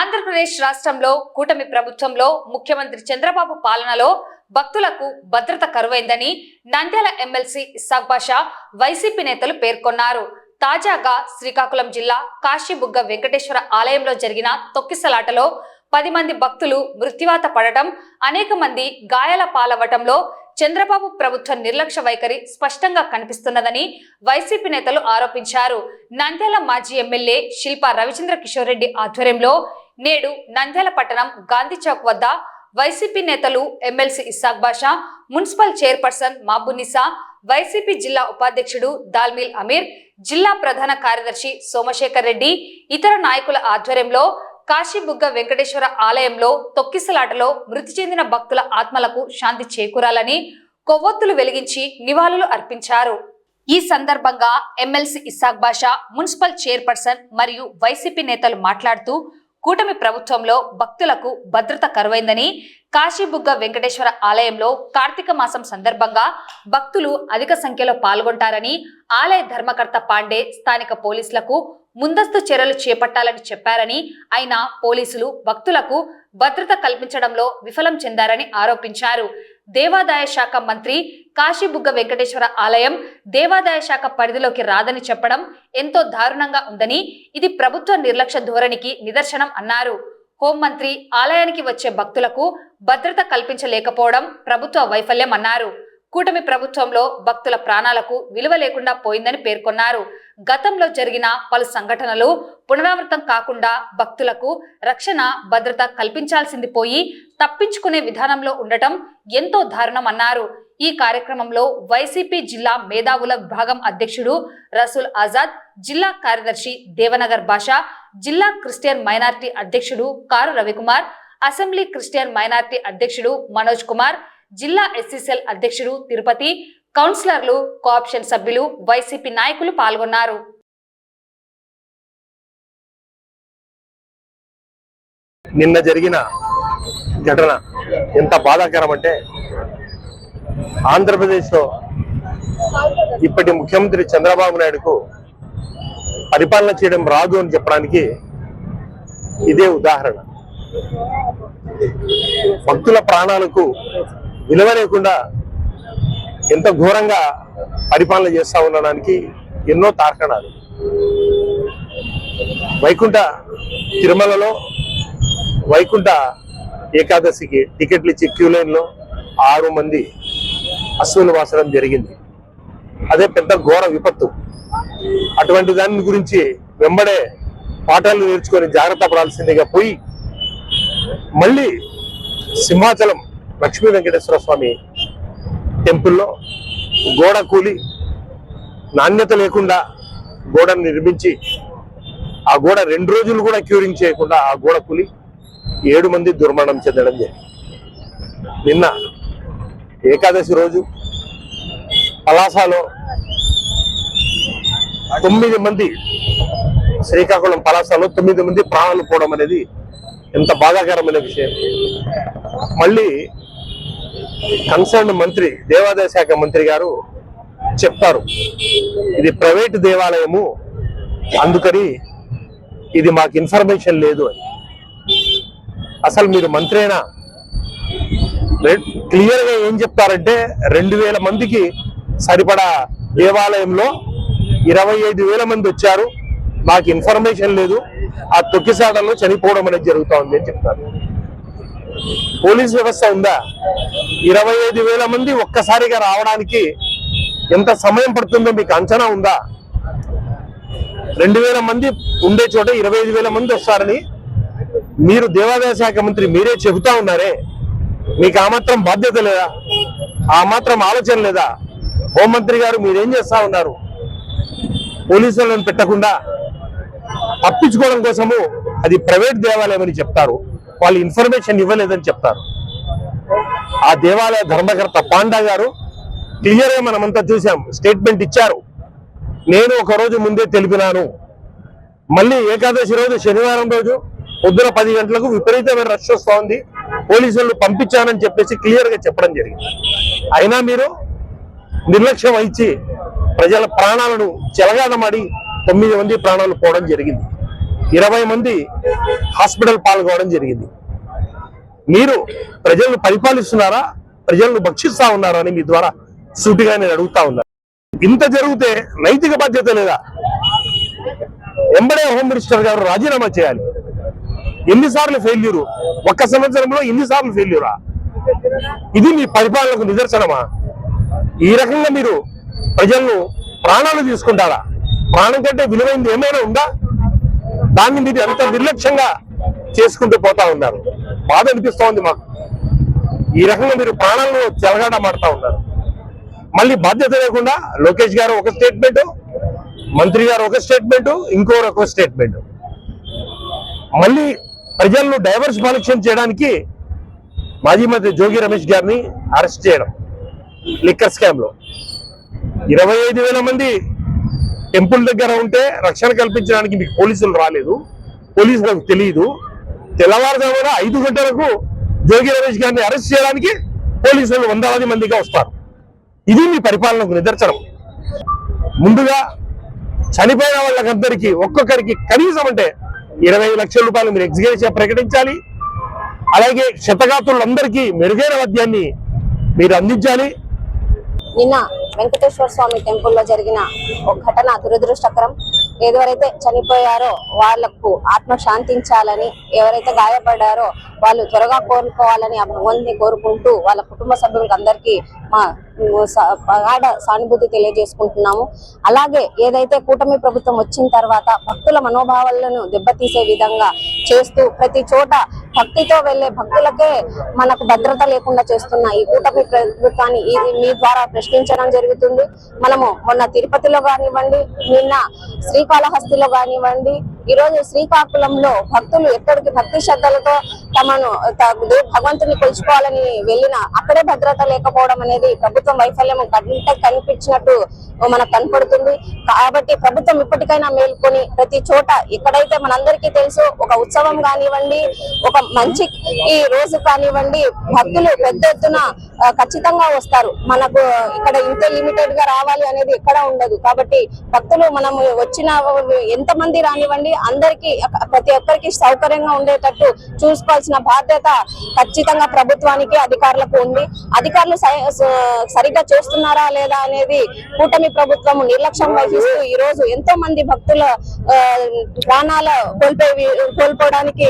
ఆంధ్రప్రదేశ్ రాష్ట్రంలో కూటమి ప్రభుత్వంలో ముఖ్యమంత్రి చంద్రబాబు పాలనలో భక్తులకు భద్రత కరువైందని నంద్యాల ఎమ్మెల్సీ ఇస్సాక్ బాషా వైసీపీ నేతలు పేర్కొన్నారు. తాజాగా శ్రీకాకుళం జిల్లా కాశీబుగ్గ వెంకటేశ్వర ఆలయంలో జరిగిన తొక్కిసలాటలో పది మంది భక్తులు మృత్యువాత పడటం అనేక మంది గాయాల పాలవటంలో చంద్రబాబు ప్రభుత్వ నిర్లక్ష్య వైఖరి స్పష్టంగా కనిపిస్తున్నదని వైసీపీ నేతలు ఆరోపించారు. నంద్యాల మాజీ ఎమ్మెల్యే శిల్పా రవిచంద్ర కిషోర్ రెడ్డి ఆధ్వర్యంలో నేడు నంద్యాల పట్టణం గాంధీ చౌక్ వద్ద వైసీపీ నేతలు MLC Issac Basha municipal chairperson Mabunisa YCP జిల్లా ఉపాధ్యక్షుడు దాల్మిల్ అమీర్ జిల్లా ప్రధాన కార్యదర్శి సోమశేఖర్ రెడ్డి ఇతర నాయకుల ఆధ్వర్యంలో కాశీబుగ్గ వెంకటేశ్వర ఆలయంలో తొక్కిసలాటలో మృతి చెందిన భక్తుల ఆత్మలకు శాంతి చేకూరాలని కొవ్వొత్తులు వెలిగించి నివాళులు అర్పించారు. ఈ సందర్భంగా MLC Issac Basha municipal chairperson మరియు వైసీపీ నేతలు మాట్లాడుతూ కూటమి ప్రభుత్వంలో భక్తులకు భద్రత కరువైందని కాశీబుగ్గ వెంకటేశ్వర ఆలయంలో కార్తీక మాసం సందర్భంగా భక్తులు అధిక సంఖ్యలో పాల్గొంటారని ఆలయ ధర్మకర్త పాండే స్థానిక పోలీసులకు ముందస్తు చర్యలు చేపట్టాలని చెప్పారని ఆయన పోలీసులు భక్తులకు భద్రత కల్పించడంలో విఫలం చెందారని ఆరోపించారు. దేవాదాయ శాఖ మంత్రి కాశీబుగ్గ వెంకటేశ్వర ఆలయం దేవాదాయ శాఖ పరిధిలోకి రాదని చెప్పడం ఎంతో దారుణంగా ఉందని ఇది ప్రభుత్వ నిర్లక్ష్య ధోరణికి నిదర్శనం అన్నారు. హోంమంత్రి ఆలయానికి వచ్చే భక్తులకు భద్రత కల్పించలేకపోవడం ప్రభుత్వ వైఫల్యం అన్నారు. కూటమి ప్రభుత్వంలో భక్తుల ప్రాణాలకు విలువ లేకుండా పోయిందని పేర్కొన్నారు. గతంలో జరిగిన పలు సంఘటనలు పునరావృతం కాకుండా భక్తులకు రక్షణ భద్రత కల్పించాల్సింది పోయి తప్పించుకునే విధానంలో ఉండటం ఎంతో దారుణమన్నారు. ఈ కార్యక్రమంలో వైసీపీ జిల్లా మేధావుల విభాగం అధ్యక్షుడు రసూల్ ఆజాద్ జిల్లా కార్యదర్శి దేవనగర్ భాషా జిల్లా క్రిస్టియన్ మైనార్టీ అధ్యక్షుడు కారు రవికుమార్ అసెంబ్లీ క్రిస్టియన్ మైనార్టీ అధ్యక్షుడు మనోజ్ కుమార్ జిల్లా ఎస్సీసీఎల్ అధ్యక్షుడు తిరుపతి కౌన్సిలర్లు కోఆప్షన్ సభ్యులు వైసీపీ నాయకులు పాల్గొన్నారు. నిన్న జరిగిన ఘటన ఎంత బాధాకరం అంటే ఆంధ్రప్రదేశ్లో ఇప్పటి ముఖ్యమంత్రి చంద్రబాబు నాయుడుకు పరిపాలన చేయడం రాదు అని చెప్పడానికి ఇదే ఉదాహరణ. భక్తుల ప్రాణాలకు విలువ లేకుండా ఎంత ఘోరంగా పరిపాలన చేస్తా ఉండడానికి ఎన్నో తార్కణాలు. వైకుంఠ తిరుమలలో వైకుంఠ ఏకాదశికి టికెట్లు ఇచ్చి క్యూ లైన్లో ఆరు మంది అశ్వులు వాసడం జరిగింది. అదే పెద్ద ఘోర విపత్తు. అటువంటి దాని గురించి వెంబడే పాఠాలు నేర్చుకొని జాగ్రత్త పడాల్సిందిగా పోయి మళ్ళీ సింహాచలం లక్ష్మీ వెంకటేశ్వర స్వామి టెంపుల్లో గోడ కూలి నాణ్యత లేకుండా గోడను నిర్మించి ఆ గోడ రెండు రోజులు కూడా క్యూరింగ్ చేయకుండా ఆ గోడ కూలి ఏడు మంది దుర్మరణం చెందడం జరిగింది. నిన్న ఏకాదశి రోజు పలాసలో తొమ్మిది మంది శ్రీకాకుళం పలాసలో తొమ్మిది మంది ప్రాణాలు పోవడం అనేది ఎంత బాధాకరమైన విషయం. మళ్ళీ కన్సర్న్ మంత్రి దేవాదాయ శాఖ మంత్రి గారు చెప్తారు. ఇది ప్రైవేట్ దేవాలయము అందుకని ఇది మాకు ఇన్ఫర్మేషన్ లేదు అని. అసలు మీరు మంత్రేనా? క్లియర్గా ఏం చెప్తారంటే రెండు వేల మందికి సరిపడా దేవాలయంలో ఇరవై ఐదు వేల మంది వచ్చారు. మాకు ఇన్ఫర్మేషన్ లేదు. ఆ తొక్కిసాటలో చనిపోవడం అనేది జరుగుతూ ఉంది అని చెప్తారు. పోలీస్ వ్యవస్థ ఉందా? ఇరవై ఐదు వేల మంది ఒక్కసారిగా రావడానికి ఎంత సమయం పడుతుందో మీకు అంచనా ఉందా? రెండు వేల మంది ఉండే చోట ఇరవై ఐదు వేల మంది వస్తారని మీరు దేవాదాయ శాఖ మంత్రి మీరే చెబుతా ఉన్నారే. మీకు ఆ మాత్రం బాధ్యత లేదా? ఆ మాత్రం ఆలోచన లేదా? హోంమంత్రి గారు మీరేం చేస్తా ఉన్నారు? పోలీసులను పెట్టకుండా తప్పించుకోవడం కోసము అది ప్రైవేట్ దేవాలయం అని చెప్తారు. వాళ్ళు ఇన్ఫర్మేషన్ ఇవ్వలేదని చెప్తారు. ఆ దేవాలయ ధర్మకర్త పాండా గారు క్లియర్గా మనమంతా చూసాం. స్టేట్మెంట్ ఇచ్చారు. నేను ఒక రోజు ముందే తెలిపినాను. మళ్ళీ ఏకాదశి రోజు శనివారం రోజు పొద్దున పది గంటలకు విపరీతమైన రష్ వస్తోంది పోలీసులు పంపించానని చెప్పేసి క్లియర్గా చెప్పడం జరిగింది. అయినా మీరు నిర్లక్ష్యం ఇచ్చి ప్రజల ప్రాణాలను చెలగాదమాడి తొమ్మిది మంది ప్రాణాలు పోవడం జరిగింది. ఇరవై మంది హాస్పిటల్ పాల్గొనడం జరిగింది. మీరు ప్రజలను పరిపాలిస్తున్నారా? ప్రజలను భక్షిస్తా ఉన్నారా అని మీ ద్వారా సూటిగా నేను అడుగుతా ఉన్నా. ఇంత జరిగితే నైతిక బాధ్యత లేదా? ఎంబడే హోమ్ మినిస్టర్ గారు రాజీనామా చేయాలి. ఎన్నిసార్లు ఫెయిల్యూరు? ఒక్క సంవత్సరంలో ఎన్నిసార్లు ఫెయిల్యూరా? ఇది మీ పరిపాలనకు నిదర్శనమా? ఈ రకంగా మీరు ప్రజలను ప్రాణాలు తీసుకుంటారా? ప్రాణం కంటే విలువైంది ఏమైనా ఉందా? దాన్ని మీరు ఎంత నిర్లక్ష్యంగా చేసుకుంటూ పోతా ఉన్నారు. బాధ అనిపిస్తా ఉంది మాకు. ఈ రకంగా మీరు ప్రాణాలను చెలగాట మాడుతా ఉన్నారు. మళ్ళీ బాధ్యత లేకుండా లోకేష్ గారు ఒక స్టేట్మెంట్ మంత్రి గారు ఒక స్టేట్మెంట్ ఇంకోరు ఒక స్టేట్మెంట్ మళ్ళీ ప్రజలను డైవర్స్ పాలక్షన్ చేయడానికి మాజీ మంత్రి జోగి రమేష్ గారిని అరెస్ట్ చేయడం. లిక్కర్ స్కామ్లో ఇరవై ఐదు వేల మంది టెంపుల్ దగ్గర ఉంటే రక్షణ కల్పించడానికి మీకు పోలీసులు రాలేదు. పోలీసులకు తెలియదు తెల్లవారుజామున ఐదు గంటలకు జోగి రమేష్ గారిని అరెస్ట్ చేయడానికి పోలీసులు వందలాది మందిగా వస్తారు. ఇది మీ పరిపాలనకు నిదర్శనం. ముందుగా చనిపోయిన వాళ్ళకందరికీ ఒక్కొక్కరికి కనీసం అంటే ఇరవై లక్షల రూపాయలు మీరు ఎగ్జిక్యూషన్ ప్రకటించాలి. అలాగే క్షతగాతులందరికీ మెరుగైన వద్యాన్ని మీరు అందించాలి. నిన్న వెంకటేశ్వర స్వామి టెంపుల్లో జరిగిన ఒక ఘటన దురదృష్టకరం. ఎవరైతే చనిపోయారో వాళ్ళకు ఆత్మ శాంతించాలని ఎవరైతే గాయపడ్డారో వాళ్ళు త్వరగా కోరుకోవాలని ఆ భగవంతుని కోరుకుంటూ వాళ్ళ కుటుంబ సభ్యులకు అందరికీ మా స- ప్రగాఢ సానుభూతి తెలియజేసుకుంటున్నాము. అలాగే ఏదైతే కూటమి ప్రభుత్వం వచ్చిన తర్వాత భక్తుల మనోభావాలను దెబ్బతీసే విధంగా చేస్తూ ప్రతి చోట భక్తితో వెళ్ళే భక్తులకే మనకు భద్రత లేకుండా చేస్తున్న ఈ కూటమి ప్రభుత్వాన్ని ఇది మీ ద్వారా ప్రశ్నించడం జరుగుతుంది. మనము మొన్న తిరుపతిలో కానివ్వండి నిన్న శ్రీకాళహస్తిలో కానివ్వండి ఈ రోజు శ్రీకాకుళంలో భక్తులు ఎక్కడికి భక్తి శ్రద్ధలతో తమను భగవంతుని కొలుచుకోవాలని వెళ్ళిన అక్కడే భద్రత లేకపోవడం అనేది ప్రభుత్వం వైఫల్యం కంట కనిపించినట్టు మనకు కనపడుతుంది. కాబట్టి ప్రభుత్వం ఇప్పటికైనా మేల్కొని ప్రతి చోట ఎక్కడైతే మనందరికీ తెలుసు ఒక ఉత్సవం కానివ్వండి ఒక మంచి ఈ రోజు కానివ్వండి భక్తులు పెద్ద ఎత్తున ఖచ్చితంగా వస్తారు. మనకు ఇక్కడ ఇంతే లిమిటెడ్గా రావాలి అనేది ఎక్కడ ఉండదు. కాబట్టి భక్తులు మనము వచ్చిన ఎంత మంది రానివ్వండి అందరికి ప్రతి ఒక్కరికి సౌకర్యంగా ఉండేటట్టు చూసుకోవాల్సిన బాధ్యత ఖచ్చితంగా ప్రభుత్వానికి అధికారులకు ఉంది. అధికారులు సై- సరిగ్గా చేస్తున్నారా లేదా అనేది కూటమి ప్రభుత్వం నిర్లక్ష్యం వహిస్తూ ఈ రోజు ఎంతో మంది భక్తుల ప్రాణాల కోల్పోయి కోల్పోవడానికి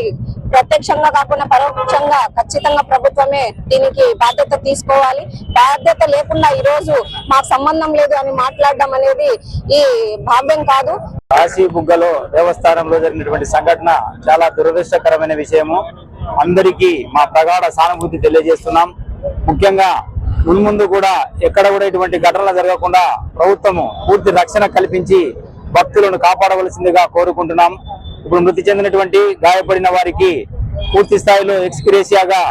ప్రత్యక్షంగా కాకుండా పరోక్షంగా ఖచ్చితంగా ప్రభుత్వమే దీనికి బాధ్యత తీసుకోవాలి. బాధ్యత లేకుండా ఈ రోజు మాకు సంబంధం లేదు అని మాట్లాడడం అనేది ఈ భావ్యం కాదు. కాశీ బుగ్గలో దేవస్థానంలో జరిగినటువంటి సంఘటన చాలా దురదృష్టకరమైన విషయము. అందరికీ మా ప్రగాఢ సానుభూతి తెలియజేస్తున్నాం. ముఖ్యంగా మున్ముందు కూడా ఎక్కడ కూడా ఇటువంటి ఘటనలు జరగకుండా ప్రభుత్వము పూర్తి రక్షణ కల్పించి భక్తులను కాపాడవలసిందిగా కోరుకుంటున్నాం. ఇప్పుడు మృతి చెందినటువంటి గాయపడిన వారికి పూర్తి స్థాయిలో ఎక్స్క్రేసియాగా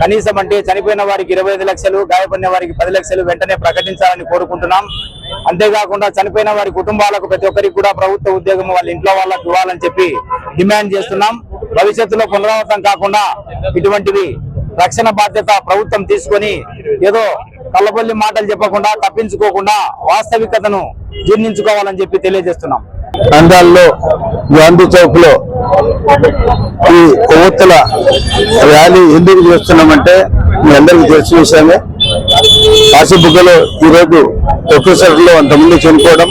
కనీసం అంటే చనిపోయిన వారికి ఇరవై ఐదు లక్షలు గాయపడిన వారికి పది లక్షలు వెంటనే ప్రకటించాలని కోరుకుంటున్నాం. అంతేకాకుండా చనిపోయిన వారి కుటుంబాలకు ప్రతి ఒక్కరికి కూడా ప్రభుత్వ ఉద్యోగం వాళ్ళ ఇంట్లో వాళ్ళకి ఇవ్వాలని చెప్పి డిమాండ్ చేస్తున్నాం. భవిష్యత్తులో పునరావృతం కాకుండా ఇటువంటివి రక్షణ బాధ్యత ప్రభుత్వం తీసుకొని ఏదో కళ్ళబొల్లి మాటలు చెప్పకుండా తప్పించుకోకుండా వాస్తవికతను జీర్ణించుకోవాలని చెప్పి తెలియజేస్తున్నాం. అందాల్లో గాంధీ చౌక్లో ఈ కొవ్వొత్తుల ర్యాలీ ఎందుకు చేస్తున్నామంటే మీ అందరికీ తెలిసిన విషయమే. కాశీబుగ్గలో ఈ రోజు ఒకేసారిలో అంతమంది చనిపోవడం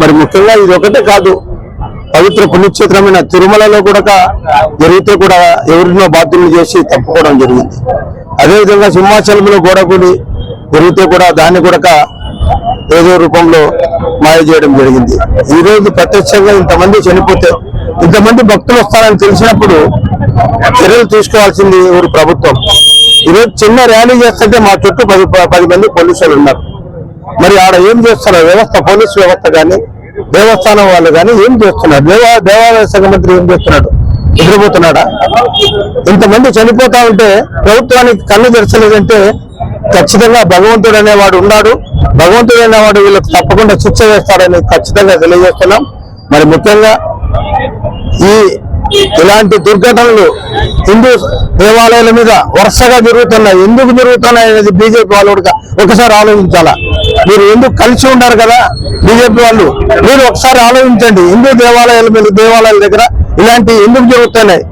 మరి ముఖ్యంగా ఇది ఒకటే కాదు పవిత్ర పుణ్యక్షేత్రమైన తిరుమలలో కూడా జరిగితే కూడా ఎవరినో బాధ్యులు చేసి తప్పుకోవడం జరిగింది. అదేవిధంగా సింహాచలంలో గోడకూడి జరిగితే కూడా దాన్ని కూడా ఏదో రూపంలో మాయ చేయడం జరిగింది. ఈ రోజు ప్రత్యక్షంగా ఇంతమంది చనిపోతే ఇంతమంది భక్తులు వస్తారని తెలిసినప్పుడు చర్యలు తీసుకోవాల్సింది ఎవరు? ప్రభుత్వం. ఈరోజు చిన్న ర్యాలీ చేస్తుంటే మా చుట్టూ పది పది మంది పోలీసులు ఉన్నారు. మరి ఆడ ఏం చేస్తున్నారు? వ్యవస్థ పోలీస్ వ్యవస్థ కానీ దేవస్థానం వాళ్ళు కానీ ఏం చేస్తున్నారు? దేవా దేవాలయ శాఖ మంత్రి ఏం చేస్తున్నాడు? నిద్రపోతున్నాడా ఇంతమంది చనిపోతా ఉంటే ప్రభుత్వానికి కన్ను తెరచలేదంటే ఖచ్చితంగా భగవంతుడు అనేవాడు ఉన్నాడు. భగవంతుడు అనేవాడు వీళ్ళకి తప్పకుండా శిక్ష వేస్తాడని ఖచ్చితంగా తెలియజేస్తున్నాం. మరి ముఖ్యంగా ఈ ఇలాంటి దుర్ఘటనలు హిందూ దేవాలయాల మీద వరుసగా జరుగుతున్నాయి. ఎందుకు జరుగుతున్నాయి అనేది బీజేపీ వాళ్ళు ఒకసారి ఆలోచించాలా? మీరు ఎందుకు కలిసి ఉన్నారు కదా బీజేపీ వాళ్ళు? మీరు ఒకసారి ఆలోచించండి. హిందూ దేవాలయాల మీద దేవాలయాల దగ్గర ఇలాంటి ఎందుకు జరుగుతున్నాయి?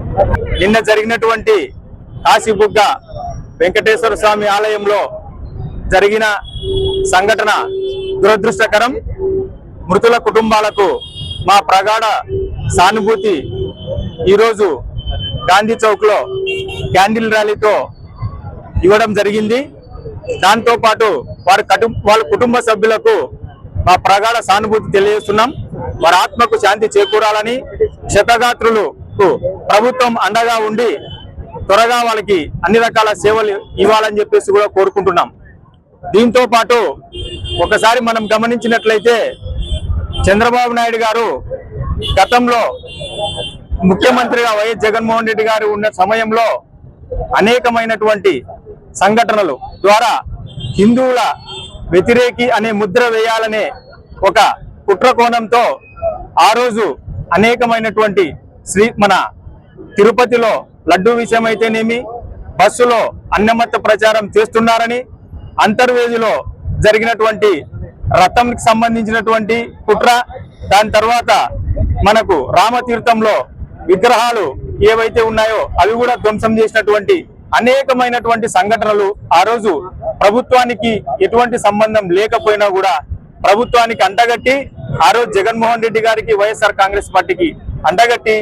నిన్న జరిగినటువంటి కాశీబుగ్గ వెంకటేశ్వర స్వామి ఆలయంలో జరిగిన సంఘటన దురదృష్టకరం. మృతుల కుటుంబాలకు మా ప్రగాఢ సానుభూతి. ఈరోజు గాంధీ చౌక్లో క్యాండిల్ ర్యాలీతో ఇవ్వడం జరిగింది. దాంతోపాటు వారి కటు వాళ్ళ కుటుంబ సభ్యులకు మా ప్రగాఢ సానుభూతి తెలియజేస్తున్నాం. వారి ఆత్మకు శాంతి చేకూరాలని క్షతగాత్రులకు ప్రభుత్వం అండగా ఉండి త్వరగా వాళ్ళకి అన్ని రకాల సేవలు ఇవ్వాలని చెప్పేసి కూడా కోరుకుంటున్నాం. దీంతో పాటు ఒకసారి మనం గమనించినట్లయితే చంద్రబాబు నాయుడు గారు గతంలో ముఖ్యమంత్రిగా వైఎస్ జగన్మోహన్ రెడ్డి గారు ఉన్న సమయంలో అనేకమైనటువంటి సంఘటనలు ద్వారా హిందువుల వ్యతిరేకి అనే ముద్ర వేయాలనే ఒక కుట్ర కోణంతో ఆ రోజు అనేకమైనటువంటి శ్రీ మన తిరుపతిలో లడ్డు విషయం అయితేనేమి బస్సులో అన్నమత్త ప్రచారం చేస్తున్నారని అంతర్వేదిలో జరిగినటువంటి రథంకి సంబంధించినటువంటి కుట్ర దాని తర్వాత మనకు రామతీర్థంలో విగ్రహాలు ఏవైతే ఉన్నాయో అవి కూడా ధ్వంసం చేసినటువంటి అనేకమైనటువంటి సంఘటనలు ఆ రోజు ప్రభుత్వానికి ఎటువంటి సంబంధం లేకపోయినా కూడా ప్రభుత్వానికి అంటగట్టి ఆ రోజు జగన్మోహన్ రెడ్డి గారికి వైఎస్ఆర్ కాంగ్రెస్ పార్టీకి అంటగట్టి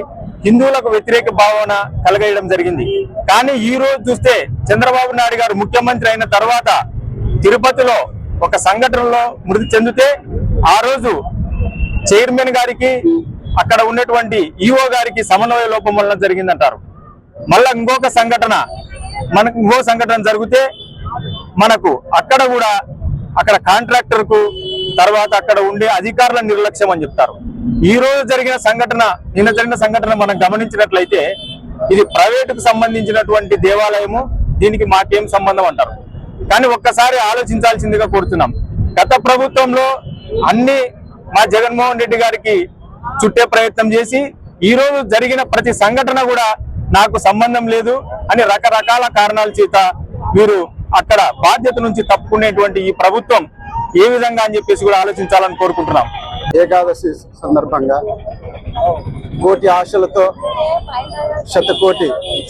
హిందువులకు వ్యతిరేక భావన కలగేయడం జరిగింది. కానీ ఈ రోజు చూస్తే చంద్రబాబు నాయుడు గారు ముఖ్యమంత్రి అయిన తర్వాత తిరుపతిలో ఒక సంఘటనలో మృతి చెందితే ఆ రోజు చైర్మన్ గారికి అక్కడ ఉన్నటువంటి ఈఓ గారికి సమన్వయ లోపం వలన జరిగిందంటారు. మళ్ళా ఇంకొక సంఘటన మనకు ఇంకో సంఘటన జరిగితే మనకు అక్కడ కూడా అక్కడ కాంట్రాక్టర్కు తర్వాత అక్కడ ఉండే అధికారుల నిర్లక్ష్యం అని చెప్తారు. ఈ రోజు జరిగిన సంఘటన నిన్న జరిగిన సంఘటన మనం గమనించినట్లయితే ఇది ప్రైవేటుకు సంబంధించినటువంటి దేవాలయము దీనికి మాకేం సంబంధం అంటారు? కానీ ఒక్కసారి ఆలోచించాల్సిందిగా కోరుతున్నాం. గత ప్రభుత్వంలో అన్ని మా జగన్మోహన్ రెడ్డి గారికి చుట్టే ప్రయత్నం చేసి ఈ రోజు జరిగిన ప్రతి సంఘటన కూడా నాకు సంబంధం లేదు అని రకరకాల కారణాల చేత వీరు అక్కడ బాధ్యత నుంచి తప్పుకునేటువంటి ఈ ప్రభుత్వం ఏ విధంగా అని చెప్పేసి కూడా ఆలోచించాలని కోరుకుంటున్నాం. ఏకాదశి సందర్భంగా కోటి ఆశలతో శతకోటి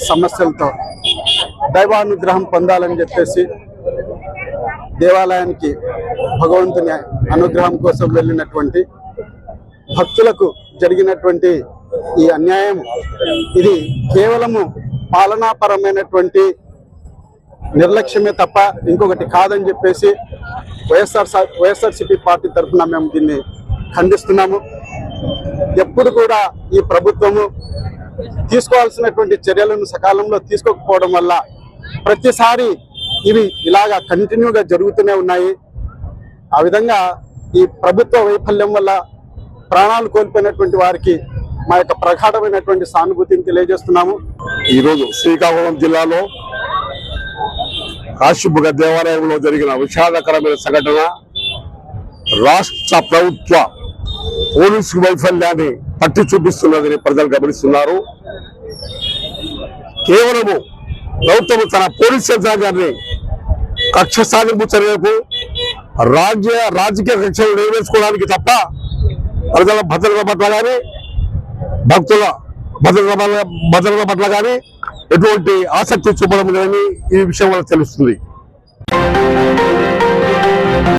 సమస్యలతో దైవానుగ్రహం పొందాలని చెప్పేసి దేవాలయానికి భగవంతుని అనుగ్రహం కోసం వెళ్ళినటువంటి భక్తులకు జరిగినటువంటి ఈ అన్యాయం. ఇది కేవలము పాలనాపరమైనటువంటి నిర్లక్ష్యమే తప్ప ఇంకొకటి కాదని చెప్పేసి వైఎస్ఆర్ వైఎస్ఆర్సిపి పార్టీ తరఫున మేము దీన్ని ఖండిస్తున్నాము. ఎప్పుడు కూడా ఈ ప్రభుత్వము తీసుకోవాల్సినటువంటి చర్యలను సకాలంలో తీసుకోకపోవడం వల్ల ప్రతిసారి ఇవి ఇలాగా కంటిన్యూగా జరుగుతూనే ఉన్నాయి. ఆ విధంగా ఈ ప్రభుత్వ వైఫల్యం వల్ల ప్రాణాలు కోల్పోయినటువంటి వారికి మా యొక్క ప్రగాఢమైనటువంటి సానుభూతిని తెలియజేస్తున్నాము. ఈరోజు శ్రీకాకుళం జిల్లాలో కాశీబుగ దేవాలయంలో జరిగిన విషాదకరమైన సంఘటన రాష్ట్ర ప్రభుత్వ పోలీసు వైఫల్యాన్ని పట్టి చూపిస్తున్నదని ప్రజలు గమనిస్తున్నారు. కేవలము ప్రభుత్వం తన పోలీస్ యంత్రాంగాన్ని కక్ష సాధింపు చర్యలకు రాజ్య రాజకీయ కక్షలు నెరవేర్చుకోవడానికి తప్ప ప్రజల భద్రత పట్ల కానీ భక్తుల భద్రత భద్రత పట్ల కానీ ఎటువంటి ఆసక్తి చూపడం లేదని ఈ విషయం వల్ల తెలుస్తుంది.